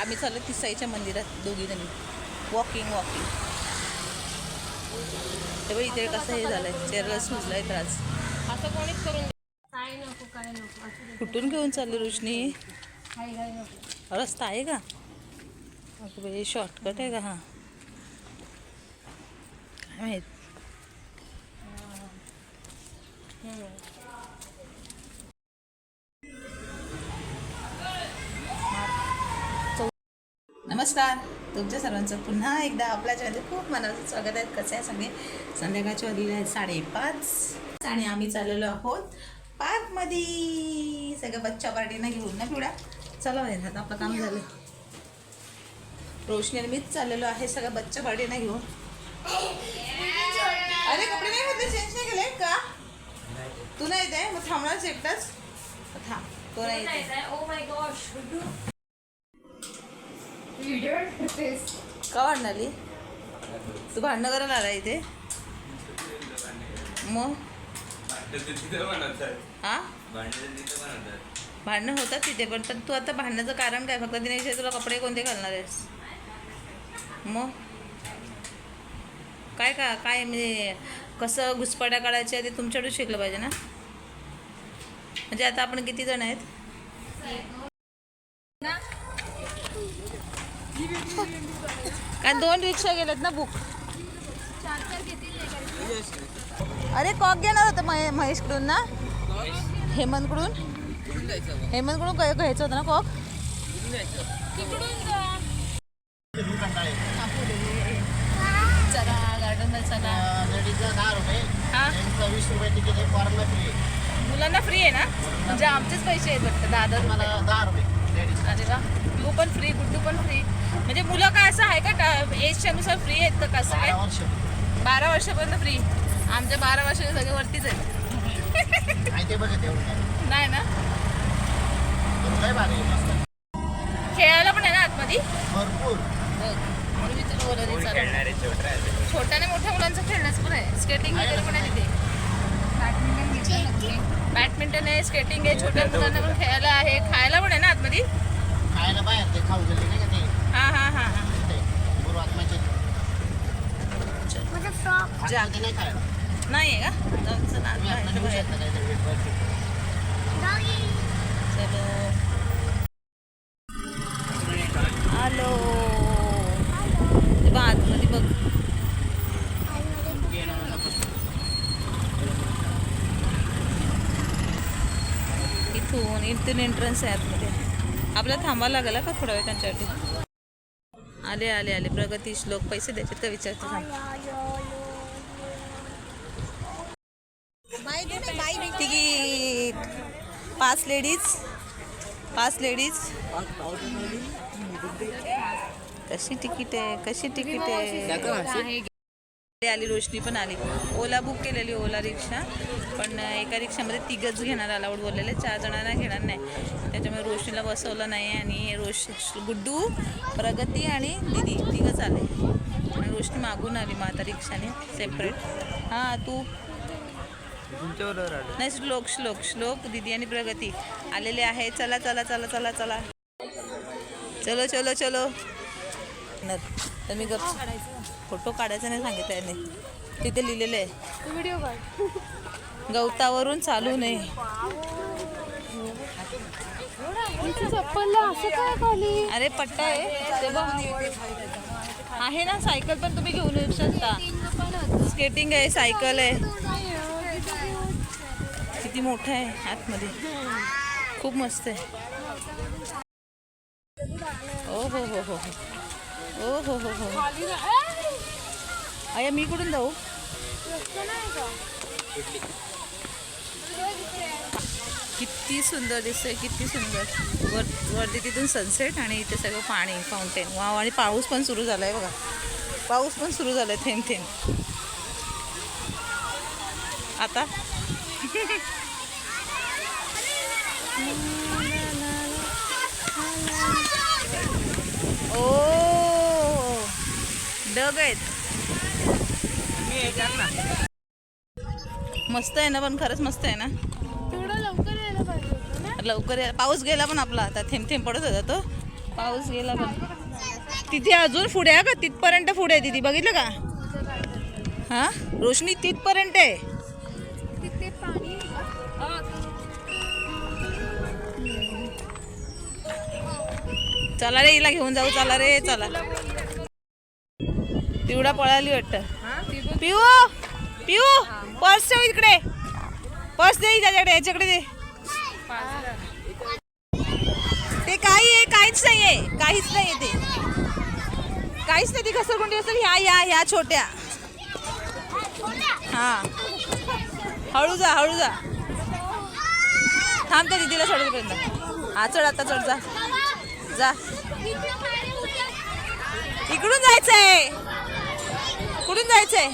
आम्ही चाललो तिसाईच्या मंदिरात दोघी जणी. वॉकिंग वॉकिंग तेव्हा इथे कसं हे झालंय चेहऱ्याला सुजलाय त्रास. असं कोणीच करून दे- काय नको काय नको. असं दे. कुठून घेऊन चालली रोशनी? हाय हाय नको रस्ता आहे का? अगं बाई शॉर्टकट आहे का? हा. काय माहीत? नमस्कार. तुमच्या सर्वांचं पुन्हा एकदा आपल्या चॅनल खूप मनाचं स्वागत आहे. कसं आहे सगळे? संध्याकाळच्या वाजलेले आहेत साडेपाच. आणि आम्ही चाललेलो आहोत पार्कमध्ये. सगळ्या बच्चा पार्टीनं घेऊन ना पिवड्या चला आता आपलं काम झालं. रोशनी मीच चाललेलो आहे सगळ्या बच्चा पार्टीनं घेऊन. अरे कपडे नाही होते चेंज नाही केले का? तू नाही येते मग थांबणारच एकटाच थांब तो नाही येते ओ माय गॉश व्हिडिओ करतेस का भांडणाली तू भांडणं करायला आला इथे? मग? हा? भांडणं होतात तिथे पण पण तू आता भांडण्याचं कारण काय? फक्त दिनेश तुला कपडे कोणते घालणार आहेस? मग? काय का काय म्हणजे कसं घुसपाट्या काढायच्या ते तुमच्याकडून शिकलं पाहिजे ना? म्हणजे आता आपण किती जण आहेत? काय दोन रिक्षा गेल्यात ना बुक अरे कॉक घेणार होतं महे महेशकडून ना? हेमंतकडून? हेमंतकडून घ्यायचं होतं ना कॉक? चला गार्डनला चला. दहा रुपये हा? वीस रुपये तिकीट आहे फॉरनला फ्री मुलांना फ्री आहे ना? म्हणजे आमचेच पैसे आहेत वाटतं दादा मला दहा रुपये. लेडीज अरे वा तू पण फ्री गुड्डू पण फ्री म्हणजे मुलं काय असं आहे का एजच्या नुसार फ्री आहेत का कसं काय? बारा वर्ष. बारा वर्षापर्यंत फ्री आमच्या बारा वर्षाचे सगळे वरतीच आहेत. आहे ते काय. नाही ना? भारी आहे, मस्त खेळायला पण आहे ना आतमध्ये? भरपूर. छोट्या मोठ्या मुलांचं खेळण्याचं पण आहे. स्केटिंग वगैरे पण आहे तिथे. बॅडमिंटन आहे स्केटिंग आहे छोट्या मुलांना पण खेळायला आहे. खायला पण आहे ना आतमध्ये? खायला बाहेर ते खाऊ गेले नाही का ते? हा हा हा. हा नाही आहे का? चला. बघ. इथून इथून एंट्रन्स आहे आतमध्ये. आपल्याला थांबायला लागेल का थोडा वेळ त्यांच्यासाठी? आले आले आले. प्रगती श्लोक. पैसे द्यायचे का? विचारते. तिकीट पाच लेडीज. पाच लेडीज. कशी तिकीट आहे कशी तिकीट आहे? आली आली रोशनी पण आली. ओला बुक केलेली ओला रिक्षा. पण एका रिक्षामध्ये तिघच घेणार अलाउड बोललेले. चार जणांना घेणार नाही. त्याच्यामुळे रोशनीला बसवलं नाही आणि रोश गुड्डू प्रगती आणि दिदी तिघच आले. आणि रोशनी मागून आली मग आता रिक्षाने सेपरेट हां तू. नाही श्लोक श्लोक. श्लोक दिदी आणि प्रगती. आलेले आहे. चला चला चला चला चला. चलो चलो चलो. न- तर मी गप फोटो काढायचा नाही सांगितलं याने. तिथे लिहिलेलं आहे. व्हिडिओ गवतावरून चालू नये अरे पट्टा आहे. ते बघ. आहे ना सायकल पण तुम्ही घेऊन येऊ शकता. स्केटिंग आहे सायकल आहे. किती मोठं आहे आतमध्ये. खूप मस्त आहे. ओ हो हो हो हो. ओ हो हो हो. अया मी कुठून जाऊ? किती सुंदर दिसतंय किती सुंदर. वर वरती तिथून सनसेट आणि इथे सगळं पाणी फाउंटेन वाव आणि पाऊस पण सुरू झालाय बघा. पाऊस पण सुरू झालाय थेंब थेंब. आता? ओ! डग आहेत. मस्त आहे ना पण खरंच मस्त आहे ना. लवकर पाऊस गेला पण आपला आता थेंब थेंब पडत होता तो. पाऊस गेला पण. तिथे अजून पुढे आहे का? तिथपर्यंत पुढे आहे तिथे. बघितलं का? हा? रोशनी तिथपर्यंत आहे? चला रे हिला घेऊन जाऊ. चला रे चला. पिवडा पळाली वाटतं. पिऊ पिऊ पर्स ठेव इकडे. पर्स दे त्याच्याकडे याच्याकडे दे. ते काही आहे काहीच नाही आहे. काहीच नाही आहे ते. काहीच नाही ती घसरगुंडी असेल ह्या ह्या ह्या छोट्या. हा. हळू जा हळू जा. थांब त्या दिदीला चढेपर्यंत हा चढ आता चढ जा. जा. इकडून जायचंय. कुठून जायचंय?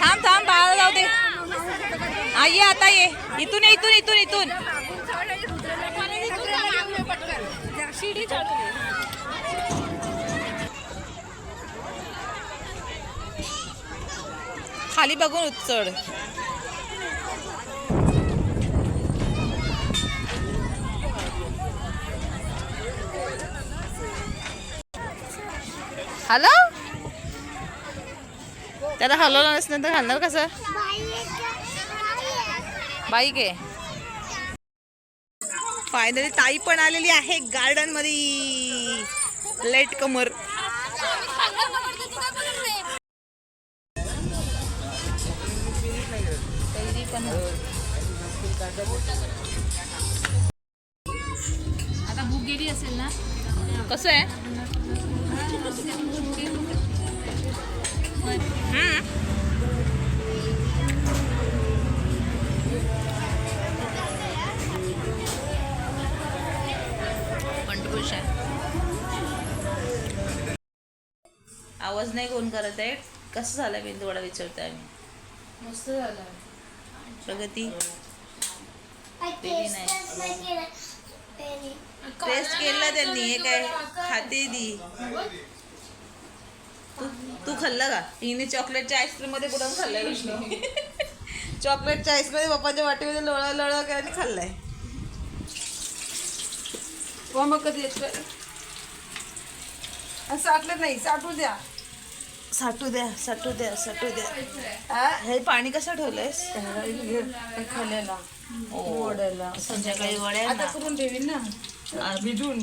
थांब थांब बाळा जाऊ दे. आई आता ये. इथून इथून इथून इथून. खाली बघून चढ हॅलो? त्याला हलवलं नसलं तर घालणार कसं? बाईक आहे फायनली ताई पण आलेली आहे गार्डनमध्ये लेट कमर. आता भूक गेली असेल ना? कसं आहे? आवाज नाही कोण करत आहे. कसं झालं मेंदूवडा विचारतोय आम्ही मस्त झालं. प्रगती. टेस्ट केला त्यांनी हे काय खाते दी. तू तू खाल्लं का? हिने चॉकलेटच्या आईस्क्रीममध्ये कुठून खाल्लंय विष्णू चॉकलेटच्या आईस्क्रीम पप्पाच्या वाटीमध्ये लोळा लोळा करायला खाल्लाय. मग कधी येतोय? साठलं नाही साठू द्या. साठू द्या साठू द्या साठू द्या. हा? पाणी कसं ठेवलंयस? हे. खाल्याला संध्याकाळी वड्या आता. करून ठेवीन ना. भिजून.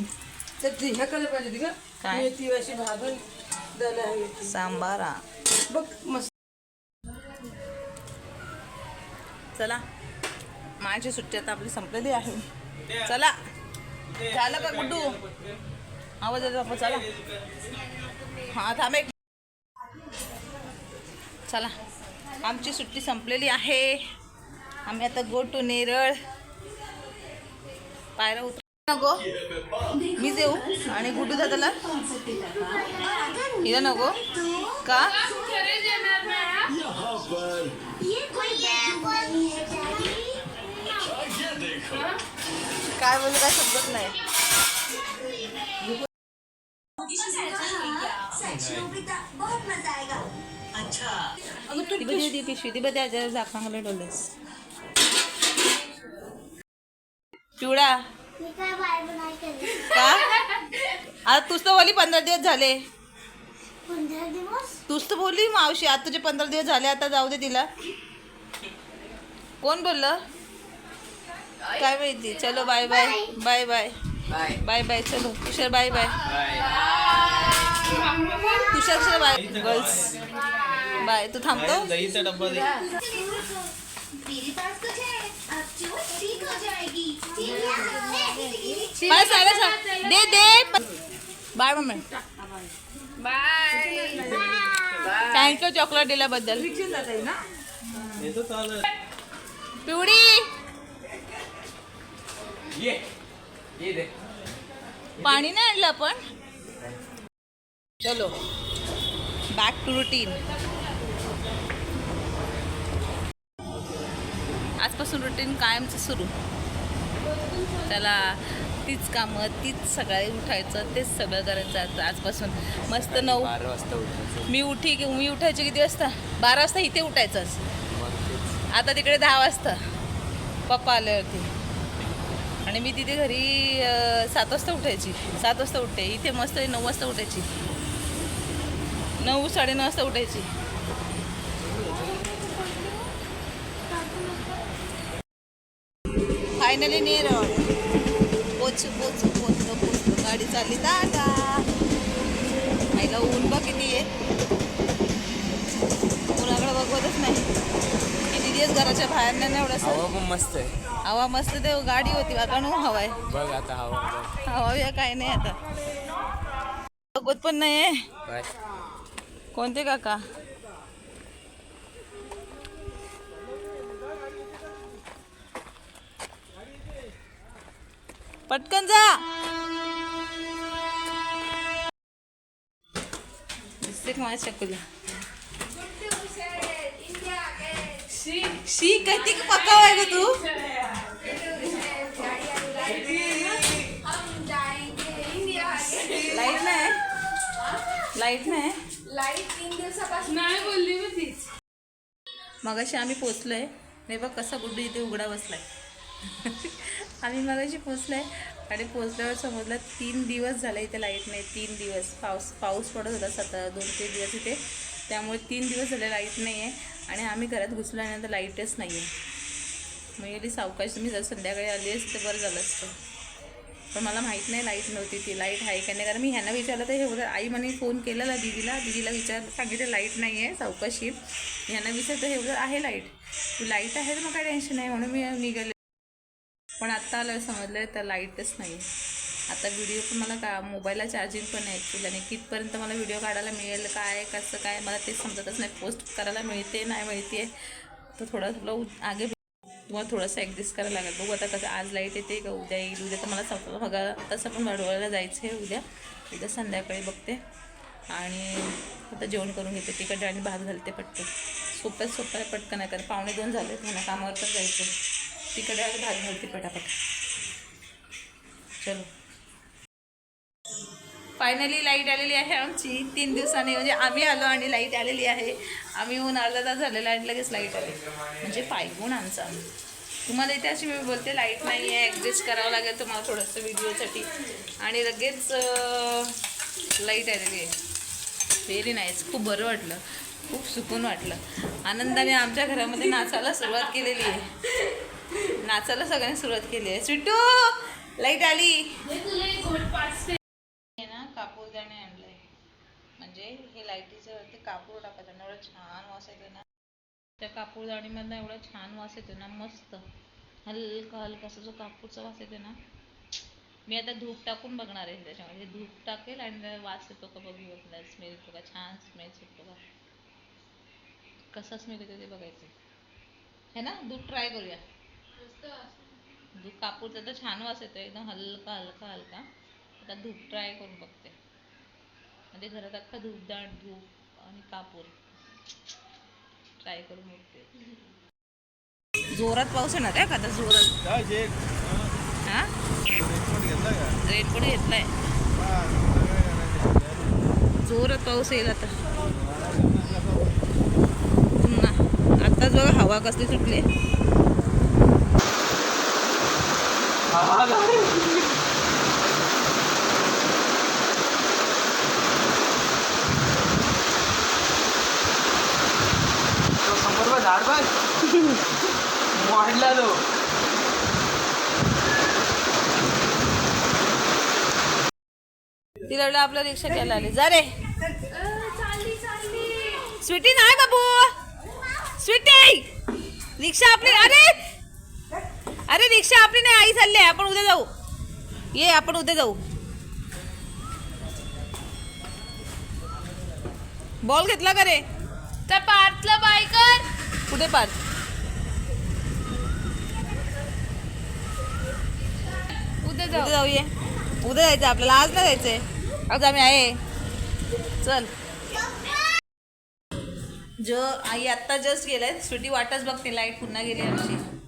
तर ती करायला पाहिजे होती का? काय? मेथी अशी भाजून द्यायला हवी होती सांबारा बघ मस्त. चला. माझी सुट्टी आता आपली संपलेली आहे. चला. झालं का गुड्डू? आवाज येतो बापा चला. हा थांब एक चला आमची सुट्टी संपलेली आहे. आम्ही आता गो टू नेरळ. पायरा उतर नको. मी येऊ आणि गुड्डू दादाला. हिला नको. का? काय बोलू काय समजत नाही. ती बघ ती पिशवी ती बघ त्याच्या झाकांगले डोलेस. पिवळा का? आता तूच तर बोली पंधरा दिवस झाले. तूच तर बोलली मावशी आता तुझे पंधरा दिवस झाले आता जाऊ दे तिला. कोण बोललं? काय माहिती? चलो bye bye bye bye bye bye चलो Tushar bye bye Tushar Tushar bye girls bye तू थांबतो दहीचा डब्बा दे. दे दे. Bye. Mummy thank you chocolate दिल्याबद्दल. पिवडी ये ये दे. पाणी नाही आणलं आपण. चलो. बॅक टू रुटीन आजपासून रुटीन कायमचं सुरू. त्याला तीच कामं तीच सकाळी उठायचं तेच सगळं करायचं आता आजपासून. मस्त नऊ मी उठी की मी उठायचे किती वाजता? बारा वाजता इथे उठायचंच आता तिकडे दहा वाजता. पप्पा आल्यावरती आणि मी तिथे घरी सात वाजता उठायची. सात वाजता उठते. इथे मस्त नऊ वाजता उठायची. नऊ साडेनऊ वाजता उठायची. फायनली नेरळ. पोचू पोचू पोचलो पोचलो गाडी चालली. दादा. आईला ऊन बघ किती आहे उन्हाकडे बघवतच नाही. किती दिवस घराच्या बाहेर नाही एवढं हवा पण मस्त आहे. हवा मस्त ते गाडी होती. आता नो हवा आहे. बघ आता हवा. हवा बिवा काही नाही आता. बघत पण नाही आहे काय? कोणते काका? पटकन जा. का शी कहती की पक्का आहे ग तू? लाइट नाही? लाइट नाही? नाही बोलली मी तीच. मगाशी आम्ही पोचलोय. नाही बघ कसा गुड्डू इथे उघडा बसलाय. आम्ही मगाशी पोचलोय आणि पोचल्यावर समजलं तीन दिवस झाले इथे लाइट नाही तीन दिवस. पाऊस पाऊस पडत होता सतत दोन तीन दिवस इथे. त्यामुळे तीन दिवस झाले लाइट नाही आहे आणि आम्ही घरात घुसल्यानंतर लाईटच नाही आहे मग सावकाश तुम्ही जर संध्याकाळी आली असते तर बरं झालं असतं. पण मला माहीत नाही लाइट नव्हती ती. लाइट आहे का नाही? कारण मी ह्यांना विचारलं तर हे होतं आई म्हणे फोन केलेला दीदीला. दिदीला विचार सांगितलं लाइट नाही आहे सावकाशी ह्यांना विचारतं हे होतं आहे लाइट लाइट आहे तर मग काय टेन्शन नाही. म्हणून मी निघाले. पण आत्ता आलं समजलं तर लाईटच नाही आता व्हिडिओ पण मला का मोबाईलला चार्जिंग पण आहे ॲक्च्युली आणि कितपर्यंत मला व्हिडिओ काढायला मिळेल काय कसं काय मला ते समजतच नाही. पोस्ट करायला मिळते नाही मिळते तर थोडं तुला उ- आगे तुम्हाला थोडंसं ॲडजस्ट करायला लागेल. बघू आता कसं आज लाइट येते का उद्या येईल? उद्या तर मला स्वतः बघा तसं पण वाढवायला जायचं आहे उद्या. उद्या संध्याकाळी बघते. आणि आता जेवण करून घेते. तिकडे आणि भात घालते पटकन. सोप्यात सोप्या पटकन आहे कारण पावणे दोन झाले त्यांना कामावर पण जायचं तिकडे भात घालते पटापट. चलो. फायनली लाइट आलेली आहे आमची. तीन दिवसांनी म्हणजे आम्ही आलो आणि लाइट आलेली आहे. आम्ही ऊन अर्धा तास झालेला आणि लगेच लाइट आली. म्हणजे पायगुण आमचा. तुम्हाला इथे अशी मी बोलते लाइट नाही आहे ॲडजस्ट करावं लागेल तुम्हाला थोडंसं व्हिडिओसाठी आणि लगेच लाइट आलेली आहे. व्हेरी नाईस खूप बरं वाटलं. खूप सुकून वाटलं. आनंदाने आमच्या घरामध्ये नाचायला सुरुवात केलेली आहे. नाचायला सगळ्यांनी सुरुवात केली आहे. स्वीटू लाइट आली. हे ना कापूरदाणे आणलंय. म्हणजे हे लाईटीचं वरती कापूर टाकायचं ना एवढं छान वास येतो ना. त्या कापूरदाणीमधनं एवढा छान वास येतो ना मस्त. हलका हलका जो कापूरचा वास येतो ना. मी आता धूप टाकून बघणार आहे त्याच्यामध्ये. धूप टाकेल आणि वास येतो का बघू स्मेल येतो का छान स्मेल सुटतो का. कसा स्मेल येतो ते बघायचं है ना दूध ट्राय करूया. दूध कापूरचा तर छान वास येतो एकदम हलका हलका हलका. आता धूप ट्राय करून बघते. म्हणजे घरात अख्खा धूपदाण धूप आणि कापूर. ट्राय करून बघते. जोरात पाऊस येणार आहे का आता? जोरात. हा? रेनकोट घेतलाय. जोरात पाऊस येईल आता. पुन्हा. आता जो हवा कसली सुटली तो समोर बघ झाड बघ वाढला तो तिला वाटलं रिक्षा घ्यायला आले. जा रे. स्वीटी नाही बाबू. स्वीटी. रिक्षा आपली अरे! अरे रिक्षा आपली नाही आई चालली आहे. आपण उद्या जाऊ. ये आपण उद्या जाऊ. बॉल घेतला का रे? त्या पार्थला बाय कर. कुठे पार्थ उद्या उद्या जाऊया. उद्या जायचं आपल्याला. आज नाही जायचंय. आज आम्ही आहे. चल. जो आई आत्ता जस्ट गेलाय स्वीटी वाटच बघते. लाइट पुन्हा गेली आमची.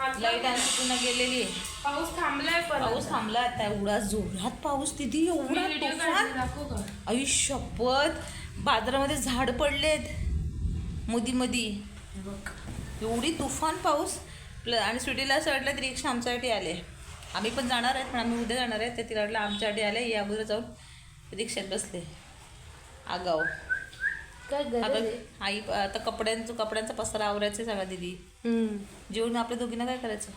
लाइट आमची पुन्हा गेलेली आहे. पाऊस थांबलाय पण. पाऊस थांबला आता एवढा जोरात पाऊस तिथे एवढा तुफान. शपथ बाजारामध्ये झाड पडलेत. मधी मधी एवढी तुफान पाऊस. प्ल आणि सुटीला असं वाटलं की रिक्षा आमच्यासाठी आले. आम्ही पण जाणार आहेत पण आम्ही उद्या जाणार आहेत. तर तिला वाटलं आमच्यासाठी आले. या अगोदर जाऊन रिक्षात बसले. आगाव. काय आता आई आता कपड्यांचं कपड्यांचा पसारा आवरायचं सगळा दिदी. जेवण आपल्या दोघींना काय करायचं?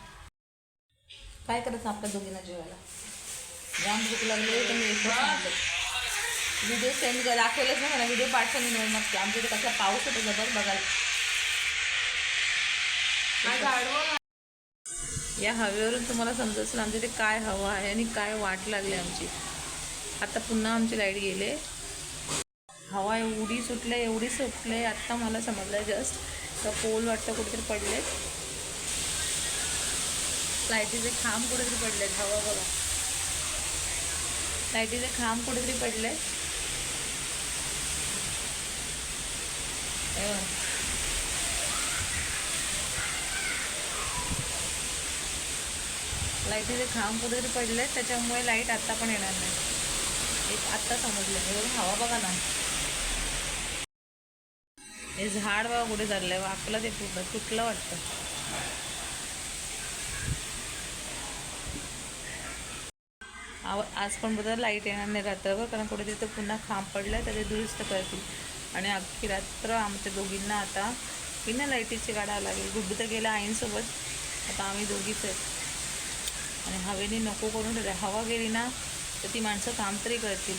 काय करायचं आपल्या दोघींना जेवायला? जाम भूक लागली तर मी एकच व्हिडिओ सेंड कर दाखवलंच नाही मला व्हिडिओ पाठवून नाही नक्की आमच्या इथे कसला पाऊस होता जबर बघायला. या हवेवरून तुम्हाला समजत असेल आमच्या इथे काय हवा आहे आणि काय वाट लागली आमची. आता पुन्हा आमची लाइट गेले हवा एवढी सुटले एवढी सुटले आत्ता मला समजलं जस्ट तर पोल वाटतं कुठेतरी पडलेत लाईटीचे खांब कुठेतरी पडलेत हवा बघा. लाईटीचे खांब कुठेतरी पडले लाईटीचे खांब कुठेतरी पडले त्याच्यामुळे लाइट आत्ता पण येणार नाही. एक आत्ता समजलं एवढं हवा बघा ना. हे झाड बघा कुठे चाललंय. वाकलं ते पूर्ण तुटलं वाटतं. आज पण बघा लाइट येणार नाही रात्रभर कारण कुठे तिथं पुन्हा खांब पडलं आहे ते दुरुस्त करतील. आणि अख्खी रात्र आमच्या दोघींना आता बिना लाईटीची काढावं लागेल. गुड्डू तर गेला आईंसोबत आता आम्ही दोघीच आहेत. आणि हवेने नको करून हवा गेली ना तर ती माणसं काम तरी करतील.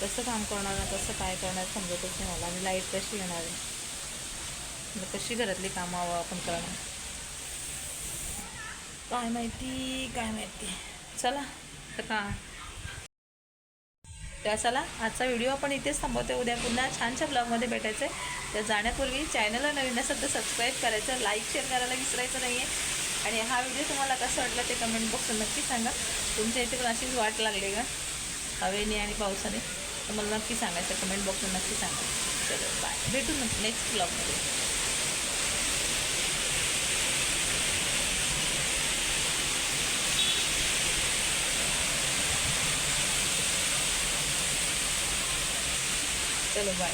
कसं काम करणार ना कसं काय करणार समजतच नाही मला. आणि लाइट कशी येणार आहे? मग कशी घरातली कामं आपण करणार काय माहिती काय माहिती. चला. तर का? त्या चला आजचा व्हिडिओ आपण इथेच थांबवते उद्या पुन्हा छानशा ब्लॉगमध्ये भेटायचं आहे तर जाण्यापूर्वी चॅनलला नवीन असेल तर सबस्क्राईब करायचं लाईक शेअर करायला विसरायचं नाही आहे आणि हा व्हिडिओ तुम्हाला कसा वाटला ते कमेंट बॉक्समध्ये नक्की सांगा. तुमच्या इथे पण अशीच वाट लागली का? हवेने आणि पावसाने. तर मला नक्की सांगायचं कमेंट बॉक्समध्ये नक्की सांगा. चलो बाय भेटू नेक्स्ट ब्लॉगमध्ये चलो बाय